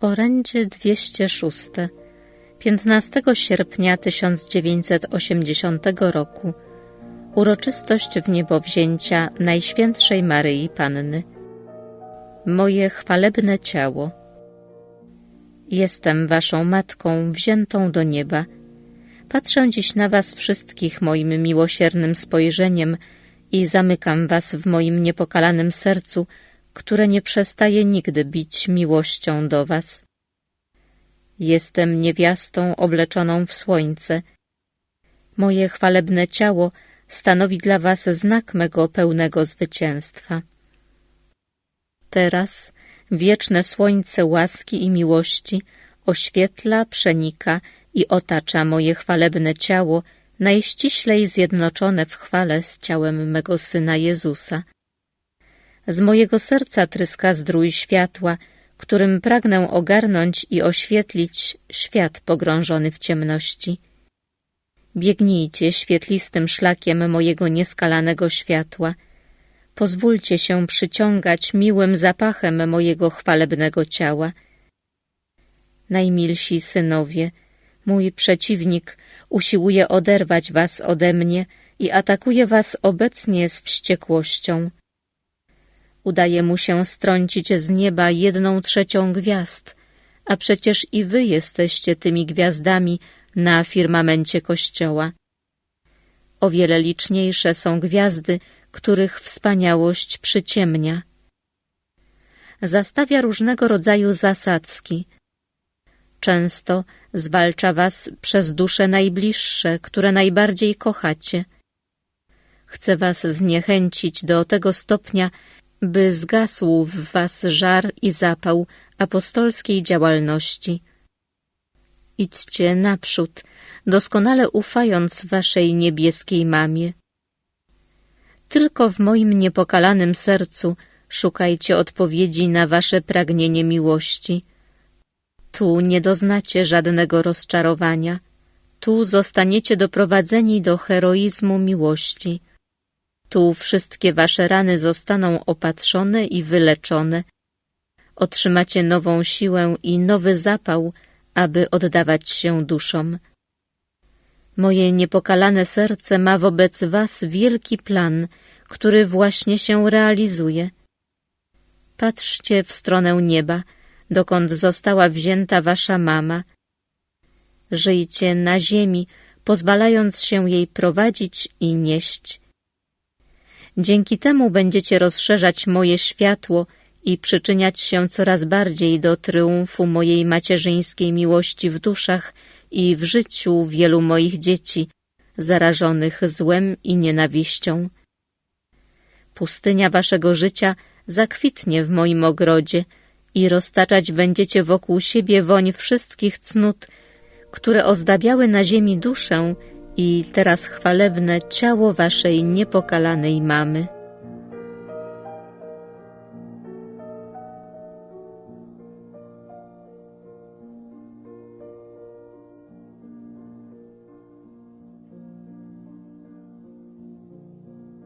Orędzie 206 15 sierpnia 1980 roku. Uroczystość wniebowzięcia Najświętszej Maryi Panny. Moje chwalebne ciało. Jestem waszą matką wziętą do nieba. Patrzę dziś na was wszystkich moim miłosiernym spojrzeniem i zamykam was w moim niepokalanym sercu, które nie przestaje nigdy bić miłością do was. Jestem niewiastą obleczoną w słońce. Moje chwalebne ciało stanowi dla was znak mego pełnego zwycięstwa. Teraz wieczne słońce łaski i miłości oświetla, przenika i otacza moje chwalebne ciało, najściślej zjednoczone w chwale z ciałem mego Syna Jezusa. Z mojego serca tryska zdrój światła, którym pragnę ogarnąć i oświetlić świat pogrążony w ciemności. Biegnijcie świetlistym szlakiem mojego nieskalanego światła. Pozwólcie się przyciągać miłym zapachem mojego chwalebnego ciała. Najmilsi synowie, mój przeciwnik usiłuje oderwać was ode mnie i atakuje was obecnie z wściekłością. Udaje mu się strącić z nieba jedną trzecią gwiazd, a przecież i wy jesteście tymi gwiazdami na firmamencie Kościoła. O wiele liczniejsze są gwiazdy, których wspaniałość przyciemnia. Zastawia różnego rodzaju zasadzki. Często zwalcza was przez dusze najbliższe, które najbardziej kochacie. Chce was zniechęcić do tego stopnia, by zgasł w was żar i zapał apostolskiej działalności. Idźcie naprzód, doskonale ufając waszej niebieskiej mamie. Tylko w moim niepokalanym sercu szukajcie odpowiedzi na wasze pragnienie miłości. Tu nie doznacie żadnego rozczarowania. Tu zostaniecie doprowadzeni do heroizmu miłości. Tu wszystkie wasze rany zostaną opatrzone i wyleczone. Otrzymacie nową siłę i nowy zapał, aby oddawać się duszom. Moje niepokalane serce ma wobec was wielki plan, który właśnie się realizuje. Patrzcie w stronę nieba, dokąd została wzięta wasza mama. Żyjcie na ziemi, pozwalając się jej prowadzić i nieść. Dzięki temu będziecie rozszerzać moje światło i przyczyniać się coraz bardziej do triumfu mojej macierzyńskiej miłości w duszach i w życiu wielu moich dzieci, zarażonych złem i nienawiścią. Pustynia waszego życia zakwitnie w moim ogrodzie i roztaczać będziecie wokół siebie woń wszystkich cnót, które ozdabiały na ziemi duszę i teraz chwalebne ciało waszej niepokalanej mamy.